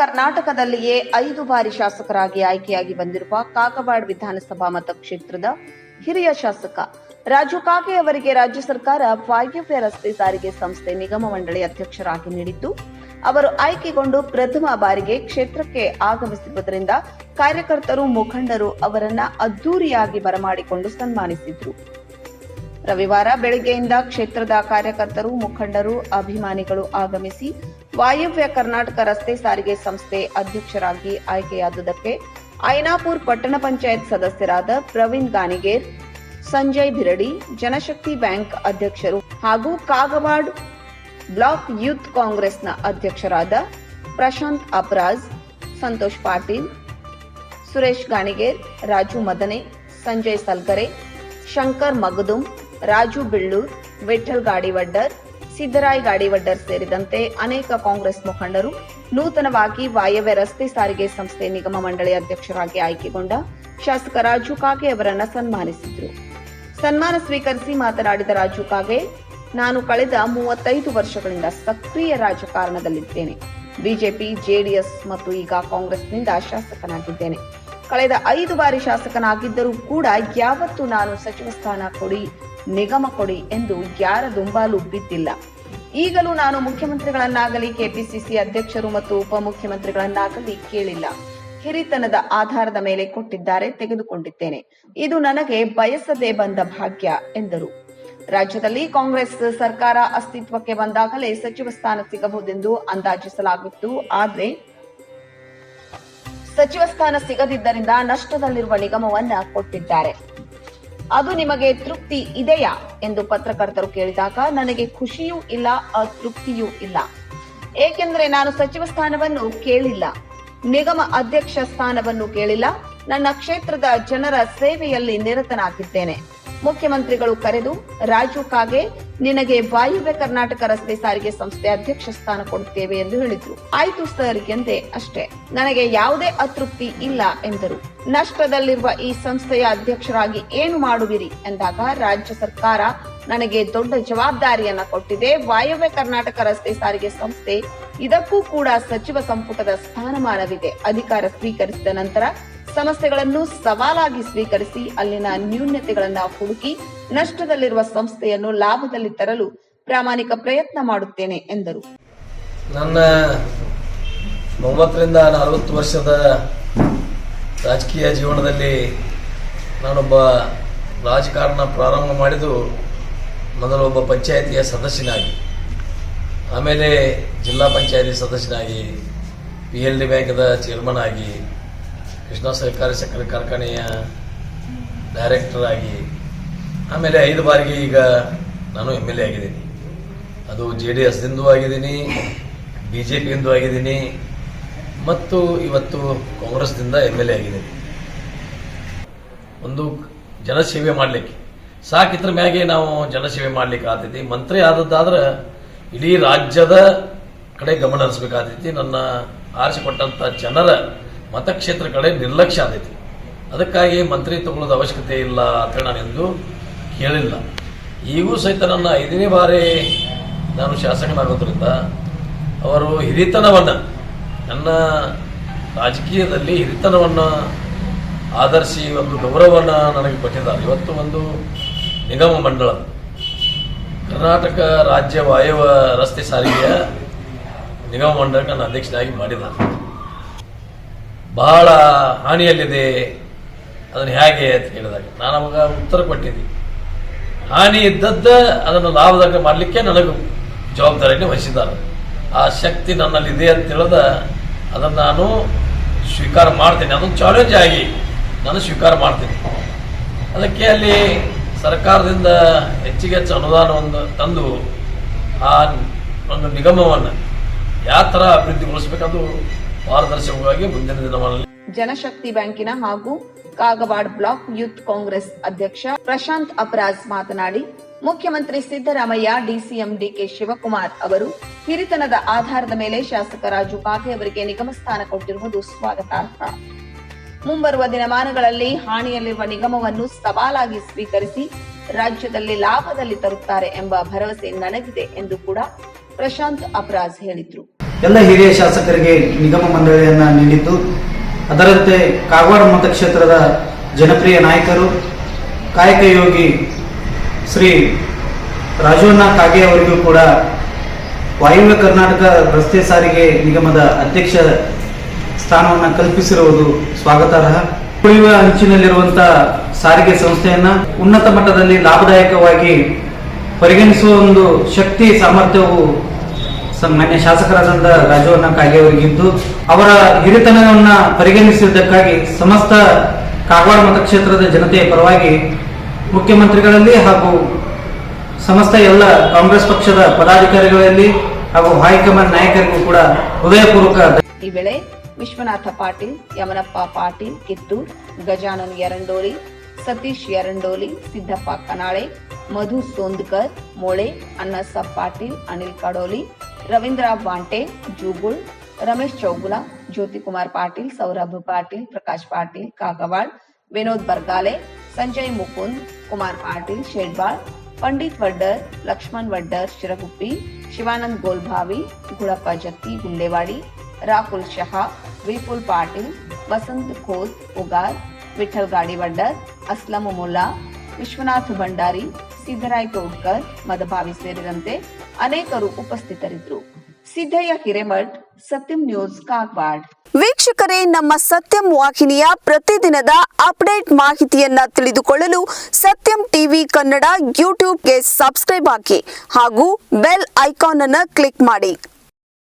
ಕರ್ನಾಟಕದಲ್ಲಿಯೇ ಐದು ಬಾರಿ ಶಾಸಕರಾಗಿ ಆಯ್ಕೆಯಾಗಿ ಬಂದಿರುವ ಕಾಗವಾಡ ವಿಧಾನಸಭಾ ಮತಕ್ಷೇತ್ರದ ಹಿರಿಯ ಶಾಸಕ ರಾಜು ಕಾಗೆ ಅವರಿಗೆ ರಾಜ್ಯ ಸರ್ಕಾರ ವಾಯುವ್ಯ ರಸ್ತೆ ಸಾರಿಗೆ ಸಂಸ್ಥೆ ನಿಗಮ ಮಂಡಳಿ ಅಧ್ಯಕ್ಷರಾಗಿ ನೀಡಿದ್ದು, ಅವರು ಆಯ್ಕೆಗೊಂಡು ಪ್ರಥಮ ಬಾರಿಗೆ ಕ್ಷೇತ್ರಕ್ಕೆ ಆಗಮಿಸಿರುವುದರಿಂದ ಕಾರ್ಯಕರ್ತರು ಮುಖಂಡರು ಅವರನ್ನ ಅದ್ದೂರಿಯಾಗಿ ಬರಮಾಡಿಕೊಂಡು ಸನ್ಮಾನಿಸಿದ್ರು. ರವಿವಾರ ಬೆಳಗ್ಗೆಯಿಂದ ಕ್ಷೇತ್ರದ ಕಾರ್ಯಕರ್ತರು, ಮುಖಂಡರು, ಅಭಿಮಾನಿಗಳು ಆಗಮಿಸಿ ವಾಯವ್ಯ ಕರ್ನಾಟಕ ರಸ್ತೆ ಸಾರಿಗೆ ಸಂಸ್ಥೆ ಅಧ್ಯಕ್ಷರಾಗಿ ಆಯ್ಕೆಯಾದುದಕ್ಕೆ ಐನಾಪುರ್ ಪಟ್ಟಣ ಪಂಚಾಯತ್ ಸದಸ್ಯರಾದ ಪ್ರವೀಣ್ ಗಾಣಿಗೇರ್, ಸಂಜಯ್ ಬಿರಡಿ, ಜನಶಕ್ತಿ ಬ್ಯಾಂಕ್ ಅಧ್ಯಕ್ಷರು ಹಾಗೂ ಕಾಗವಾಡ್ ಬ್ಲಾಕ್ ಯೂತ್ ಕಾಂಗ್ರೆಸ್ನ ಅಧ್ಯಕ್ಷರಾದ ಪ್ರಶಾಂತ್ ಅಪರಾಜ್, ಸಂತೋಷ್ ಪಾಟೀಲ್, ಸುರೇಶ್ ಗಾಣಿಗೇರ್, ರಾಜು ಮದನೆ, ಸಂಜಯ್ ಸಲ್ಕರೆ ಶಂಕರ್ ಮಗದುಂ ರಾಜು ಬಿಳ್ಳೂರ್ ವಿಠಲ್ ಗಾಡಿವಡ್ಡರ್ ಸಿದ್ದರಾಯ್ ಗಾಡಿವಡ್ಡರ್ ಸೇರಿದಂತೆ ಅನೇಕ ಕಾಂಗ್ರೆಸ್ ಮುಖಂಡರು ನೂತನವಾಗಿ ವಾಯವ್ಯ ರಸ್ತೆ ಸಾರಿಗೆ ಸಂಸ್ಥೆ ನಿಗಮ ಮಂಡಳಿ ಅಧ್ಯಕ್ಷರಾಗಿ ಆಯ್ಕೆಗೊಂಡ ಶಾಸಕ ರಾಜು ಕಾಗೆ ಅವರನ್ನು ಸನ್ಮಾನಿಸಿದರು. ಸನ್ಮಾನ ಸ್ವೀಕರಿಸಿ ಮಾತನಾಡಿದ ರಾಜು ಕಾಗೆ, ನಾನು ಕಳೆದ ಮೂವತ್ತೈದು ವರ್ಷಗಳಿಂದ ಸಕ್ರಿಯ ರಾಜಕಾರಣದಲ್ಲಿದ್ದೇನೆ. ಬಿಜೆಪಿ, ಜೆಡಿಎಸ್ ಮತ್ತು ಈಗ ಕಾಂಗ್ರೆಸ್ನಿಂದ ಶಾಸಕನಾಗಿದ್ದೇನೆ. ಕಳೆದ ಐದು ಬಾರಿ ಶಾಸಕನಾಗಿದ್ದರೂ ಕೂಡ ಯಾವತ್ತೂ ನಾನು ಸಚಿವ ಸ್ಥಾನ ಕೊಡಿ ನಿಗಮ ಕೊಡಿ ಎಂದು ಯಾರ ದುಂಬಾಲು ಬಿದ್ದಿಲ್ಲ. ಈಗಲೂ ನಾನು ಮುಖ್ಯಮಂತ್ರಿಗಳನ್ನಾಗಲಿ ಕೆಪಿಸಿಸಿ ಅಧ್ಯಕ್ಷರು ಮತ್ತು ಉಪಮುಖ್ಯಮಂತ್ರಿಗಳನ್ನಾಗಲಿ ಕೇಳಿಲ್ಲ. ಹಿರಿತನದ ಆಧಾರದ ಮೇಲೆ ಕೊಟ್ಟಿದ್ದಾರೆ ತೆಗೆದುಕೊಂಡಿದ್ದೇನೆ. ಇದು ನನಗೆ ಬಯಸದೆ ಬಂದ ಭಾಗ್ಯ ಎಂದರು. ರಾಜ್ಯದಲ್ಲಿ ಕಾಂಗ್ರೆಸ್ ಸರ್ಕಾರ ಅಸ್ತಿತ್ವಕ್ಕೆ ಬಂದಾಗಲೇ ಸಚಿವ ಸ್ಥಾನ ಸಿಗಬಹುದೆಂದು ಅಂದಾಜಿಸಲಾಗಿತ್ತು. ಆದರೆ ಸಚಿವ ಸ್ಥಾನ ಸಿಗದಿದ್ದರಿಂದ ನಷ್ಟದಲ್ಲಿರುವ ನಿಗಮವನ್ನ ಕೊಟ್ಟಿದ್ದಾರೆ. ಅದು ನಿಮಗೆ ತೃಪ್ತಿ ಇದೆಯಾ ಎಂದು ಪತ್ರಕರ್ತರು ಕೇಳಿದಾಗ, ನನಗೆ ಖುಷಿಯೂ ಇಲ್ಲ, ಅತೃಪ್ತಿಯೂ ಇಲ್ಲ. ಏಕೆಂದರೆ ನಾನು ಸಚಿವ ಸ್ಥಾನವನ್ನು ಕೇಳಿಲ್ಲ. ನಿಗಮ ಅಧ್ಯಕ್ಷ ಸ್ಥಾನವನ್ನು ಕೇಳಿಲ್ಲ. ನನ್ನ ಕ್ಷೇತ್ರದ ಜನರ ಸೇವೆಯಲ್ಲಿ ನಿರತನಾಗಿದ್ದೇನೆ. ಮುಖ್ಯಮಂತ್ರಿಗಳು ಕರೆದು ರಾಜು ಕಾಗೆ ನಿನಗೆ ವಾಯುವ್ಯ ಕರ್ನಾಟಕ ರಸ್ತೆ ಸಾರಿಗೆ ಸಂಸ್ಥೆ ಅಧ್ಯಕ್ಷ ಸ್ಥಾನ ಕೊಡುತ್ತೇವೆ ಎಂದು ಹೇಳಿದ್ರು. ಆಯ್ತು ಸರ್ ಎಂದೆ ಅಷ್ಟೇ. ನನಗೆ ಯಾವುದೇ ಅತೃಪ್ತಿ ಇಲ್ಲ ಎಂದರು. ನಷ್ಟದಲ್ಲಿರುವ ಈ ಸಂಸ್ಥೆಯ ಅಧ್ಯಕ್ಷರಾಗಿ ಏನು ಮಾಡುವಿರಿ ಎಂದಾಗ ರಾಜ್ಯ ಸರ್ಕಾರ ನನಗೆ ದೊಡ್ಡ ಜವಾಬ್ದಾರಿಯನ್ನ ಕೊಟ್ಟಿದೆ. ವಾಯವ್ಯ ಕರ್ನಾಟಕ ರಸ್ತೆ ಸಾರಿಗೆ ಸಂಸ್ಥೆ ಇದಕ್ಕೂ ಕೂಡ ಸಚಿವ ಸಂಪುಟದ ಸ್ಥಾನಮಾನವಿದೆ. ಅಧಿಕಾರ ಸ್ವೀಕರಿಸಿದ ನಂತರ ಸಮಸ್ಯೆಗಳನ್ನು ಸವಾಲಾಗಿ ಸ್ವೀಕರಿಸಿ ಅಲ್ಲಿನ ನ್ಯೂನ್ಯತೆಗಳನ್ನು ಹುಡುಕಿ ನಷ್ಟದಲ್ಲಿರುವ ಸಂಸ್ಥೆಯನ್ನು ಲಾಭದಲ್ಲಿ ತರಲು ಪ್ರಾಮಾಣಿಕ ಪ್ರಯತ್ನ ಮಾಡುತ್ತೇನೆ, ಎಂದರು. ನನ್ನ ಮೂವತ್ತರಿಂದ ನಲವತ್ತು ವರ್ಷದ ರಾಜಕೀಯ ಜೀವನದಲ್ಲಿ ನಾನೊಬ್ಬ ರಾಜಕಾರಣ ಪ್ರಾರಂಭ ಮಾಡಿದ್ದು ಮೊದಲು ಒಬ್ಬ ಪಂಚಾಯತಿಯ ಸದಸ್ಯನಾಗಿ, ಆಮೇಲೆ ಜಿಲ್ಲಾ ಪಂಚಾಯತಿ ಸದಸ್ಯನಾಗಿ ಪಿ ಎಲ್ ಡಿ ಬ್ಯಾಂಕ್ದ ಚೇರ್ಮನ್ ಆಗಿ ಕೃಷ್ಣ ಸಹಕಾರಿ ಸಕ್ಕರೆ ಕಾರ್ಖಾನೆಯ ಡೈರೆಕ್ಟರ್ ಆಗಿ, ಆಮೇಲೆ ಐದು ಬಾರಿಗೆ ಈಗ ನಾನು ಎಂ ಎಲ್ ಎ ಆಗಿದ್ದೀನಿ. ಅದು ಜೆ ಡಿ ಎಸ್ದಿಂದೂ ಆಗಿದ್ದೀನಿ ಬಿ ಜೆ ಪಿಯಿಂದೂ ಆಗಿದ್ದೀನಿ, ಮತ್ತು ಇವತ್ತು ಕಾಂಗ್ರೆಸ್ದಿಂದ ಎಂ ಎಲ್ ಎ ಆಗಿದ್ದೀನಿ. ಒಂದು ಜನಸೇವೆ ಮಾಡಲಿಕ್ಕೆ. ಸಾಕಿದ್ರ ಮ್ಯಾಗೆ ನಾವು ಜನಸೇವೆ ಮಾಡ್ಲಿಕ್ಕೆ ಆತೈತಿ. ಮಂತ್ರಿ ಆದದ್ದಾದ್ರೆ ಇಡೀ ರಾಜ್ಯದ ಕಡೆ ಗಮನ ಹರಿಸ್ಬೇಕಾಗ್ತೈತಿ ನನ್ನ ಆರಿಸಿಕೊಟ್ಟಂಥ ಜನರ ಮತಕ್ಷೇತ್ರ ಕಡೆ ನಿರ್ಲಕ್ಷ್ಯ ಆದೈತಿ. ಅದಕ್ಕಾಗಿ ಮಂತ್ರಿ ತಗೊಳ್ಳೋದು ಅವಶ್ಯಕತೆ ಇಲ್ಲ ಅಂತ ನಾನು ಎಂದು ಕೇಳಿಲ್ಲ. ಈಗೂ ಸಹಿತ ನನ್ನ ಐದನೇ ಬಾರಿ ನಾನು ಶಾಸಕನಾಗೋದ್ರಿಂದ ಅವರು ಹಿರಿತನವನ್ನು, ನನ್ನ ರಾಜಕೀಯದಲ್ಲಿ ಹಿರಿತನವನ್ನು ಆಧರಿಸಿ ಒಂದು ಗೌರವವನ್ನು ನನಗೆ ಕೊಟ್ಟಿದ್ದಾರೆ. ಇವತ್ತು ಒಂದು ನಿಗಮ ಮಂಡಳ ಕರ್ನಾಟಕ ರಾಜ್ಯ ವಾಯವ ರಸ್ತೆ ಸಾರಿಗೆಯ ನಿಗಮ ಮಂಡಳಕ್ಕೆ ನನ್ನ ಅಧ್ಯಕ್ಷನಾಗಿ ಮಾಡಿದ್ದಾರೆ. ಬಹಳ ಹಾನಿಯಲ್ಲಿದೆ. ಅದನ್ನು ಹೇಗೆ ಅಂತ ಕೇಳಿದಾಗ ನಾನು ಅವಾಗ ಉತ್ತರ ಕೊಟ್ಟಿದ್ದೆ. ಹಾನಿ ಇದ್ದದ್ದ ಅದನ್ನು ಲಾಭದಾಗ ಮಾಡಲಿಕ್ಕೆ ನನಗೂ ಜವಾಬ್ದಾರಿಯನ್ನು ವಹಿಸಿದ್ದಾರೆ. ಆ ಶಕ್ತಿ ನನ್ನಲ್ಲಿದೆ ಅಂತ ತಿಳಿದ ಅದನ್ನು ನಾನು ಸ್ವೀಕಾರ ಮಾಡ್ತೇನೆ. ಅದೊಂದು ಚಾಲೆಂಜ್ ಆಗಿ ನಾನು ಸ್ವೀಕಾರ ಮಾಡ್ತೀನಿ. ಅದಕ್ಕೆ ಅಲ್ಲಿ ಸರ್ಕಾರದಿಂದ ಹೆಚ್ಚಿಗೆ ಹೆಚ್ಚು ಅನುದಾನವನ್ನು ತಂದು ಆ ಒಂದು ನಿಗಮವನ್ನು ಯಾವ ಥರ ಅಭಿವೃದ್ಧಿಗೊಳಿಸಬೇಕದು ಪಾರದರ್ಶಕವಾಗಿ ಮುಂದಿನ ದಿನಗಳಲ್ಲಿ ಜನಶಕ್ತಿ ಬ್ಯಾಂಕಿನ ಹಾಗೂ ಕಾಗವಾಡ್ ಬ್ಲಾಕ್ ಯೂತ್ ಕಾಂಗ್ರೆಸ್ ಅಧ್ಯಕ್ಷ ಪ್ರಶಾಂತ್ ಅಪರಾಜ್ ಮಾತನಾಡಿ, ಮುಖ್ಯಮಂತ್ರಿ ಸಿದ್ದರಾಮಯ್ಯ, ಡಿಸಿಎಂ ಡಿಕೆ ಶಿವಕುಮಾರ್ ಅವರು ಹಿರಿತನದ ಆಧಾರದ ಮೇಲೆ ಶಾಸಕ ರಾಜು ಕಾಗೆ ಅವರಿಗೆ ನಿಗಮ ಸ್ಥಾನ ಕೊಟ್ಟಿರುವುದು ಸ್ವಾಗತಾರ್ಹ. ಮುಂಬರುವ ದಿನಮಾನಗಳಲ್ಲಿ ಹಾನಿಯಲ್ಲಿರುವ ನಿಗಮವನ್ನು ಸವಾಲಾಗಿ ಸ್ವೀಕರಿಸಿ ರಾಜ್ಯದಲ್ಲಿ ಲಾಭದಲ್ಲಿ ತರುತ್ತಾರೆ ಎಂಬ ಭರವಸೆ ನನಗಿದೆ ಎಂದು ಕೂಡ ಪ್ರಶಾಂತ್ ಅಪರಾಜ್ ಹೇಳಿದ್ರು. ಎಲ್ಲ ಹಿರಿಯ ಶಾಸಕರಿಗೆ ನಿಗಮ ಮಂಡಳಿಯನ್ನು ನೀಡಿದ್ದು, ಅದರಂತೆ ಕಾಗವಾಡ ಮತಕ್ಷೇತ್ರದ ಜನಪ್ರಿಯ ನಾಯಕರು, ಕಾಯಕ ಯೋಗಿ ಶ್ರೀ ರಾಜಣ್ಣ ಕಾಗೆ ಅವರಿಗೂ ಕೂಡ ವಾಯುವ್ಯ ಕರ್ನಾಟಕ ರಸ್ತೆ ಸಾರಿಗೆ ನಿಗಮದ ಅಧ್ಯಕ್ಷ ಸ್ಥಾನವನ್ನು ಕಲ್ಪಿಸಿರುವುದು ಸ್ವಾಗತಾರ್ಹ. ಕುಳಿಯುವ ಅಂಚಿನಲ್ಲಿರುವಂತಹ ಸಾರಿಗೆ ಸಂಸ್ಥೆಯನ್ನ ಉನ್ನತ ಮಟ್ಟದಲ್ಲಿ ಲಾಭದಾಯಕವಾಗಿ ಪರಿಗಣಿಸುವ ಒಂದು ಶಕ್ತಿ ಸಾಮರ್ಥ್ಯವು ಸ- ಮಾನ್ಯ ಶಾಸಕರಾದಂಥ ರಾಜವನ್ನ ಕಾಗೆ ಅವರಿಗಿದ್ದು ಅವರ ಹಿರಿತನವನ್ನ ಪರಿಗಣಿಸಿದ್ದಕ್ಕಾಗಿ ಸಮಸ್ತ ಕಾಗವಾಡ ಮತಕ್ಷೇತ್ರದ ಜನತೆಯ ಪರವಾಗಿ ಮುಖ್ಯಮಂತ್ರಿಗಳಲ್ಲಿ ಹಾಗೂ ಸಮಸ್ತ ಎಲ್ಲ ಕಾಂಗ್ರೆಸ್ ಪಕ್ಷದ ಪದಾಧಿಕಾರಿಗಳಲ್ಲಿ ಹಾಗೂ ಹೈಕಮಾಂಡ್ ನಾಯಕರಿಗೂ ಕೂಡ ಹೃದಯಪೂರ್ವಕ ಈ ವೇಳೆ ವಿಶ್ವನಾಥ ಪಾಟೀಲ್, ಯಮನಪ್ಪ ಪಾಟೀಲ್ ಕಿತ್ತೂರ್ ಗಜಾನನ್ ಯರಂಡೋಲಿ, ಸತೀಶ್ ಯರಂಡೋಲಿ, ಸಿದ್ದಪ್ಪ ಕನಾಳೆ, ಮಧು ಸೋಂದ್ಕರ್, ಮೊಳೆ ಅನ್ನಸಪ್ಪ ಪಾಟೀಲ್, ಅನಿಲ್ ಕಡೋಲಿ ರವೀಂದ್ರ ಬಾಂಟೆ ಜೂಗುಳ್ ರಮೇಶ್ ಚೌಗುಲ ಜ್ಯೋತಿಕುಮಾರ್ ಪಾಟೀಲ್ ಸೌರಭ್ ಪಾಟೀಲ್ ಪ್ರಕಾಶ್ ಪಾಟೀಲ್ ಕಾಗವಾಡ್ ವಿನೋದ್ ಬರ್ಗಾಲೆ ಸಂಜಯ್ ಮುಕುಂದ್ ಕುಮಾರ್ ಪಾಟೀಲ್ ಶೇಡ್ಬಾಳ್ ಪಂಡಿತ್ ವಡ್ಡರ್ ಲಕ್ಷ್ಮಣ್ ವಡ್ಡರ್ ಶಿರಗುಪ್ಪಿ ಶಿವಾನಂದ್ ಗೋಲ್ಭಾವಿ ಗುಳಪ್ಪ ಜತ್ತಿ ಗುಂಡೇವಾಡಿ ರಾಹುಲ್ ಶಹಾ ವಿಪುಲ್ ಪಾಟೀಲ್ ವಸಂತ್ ಖೋತ್ ಉಗಾರ್ ವಿಠಲ್ ಗಾಡಿವಡ್ಡರ್ ಅಸ್ಲಂ ಮುಲ್ಲಾ ವಿಶ್ವನಾಥ್ ಭಂಡಾರಿ ಸಿದ್ದರಾಯ್ ತೋಡ್ಕರ್ ಮದಭಾವಿ ಸೇರಿದಂತೆ ಅನೇಕರು ಉಪಸ್ಥಿತರಿದ್ದರು. ಸಿದ್ದಯ್ಯ ಹಿರೇಮಠ್, ಸತ್ಯಂ ನ್ಯೂಸ್ ಕಾಗವಾಡ್ ವೀಕ್ಷಕರೇ, ನಮ್ಮ ಸತ್ಯಂ ವಾಹಿನಿಯ ಪ್ರತಿದಿನದ ಅಪ್ಡೇಟ್ ಮಾಹಿತಿಯನ್ನ ತಿಳಿದುಕೊಳ್ಳಲು ಸತ್ಯಂ ಟಿವಿ ಕನ್ನಡ ಯೂಟ್ಯೂಬ್ಗೆ ಸಬ್ಸ್ಕ್ರೈಬ್ ಹಾಕಿ ಹಾಗೂ ಬೆಲ್ ಐಕಾನ್ ಅನ್ನು ಕ್ಲಿಕ್ ಮಾಡಿ.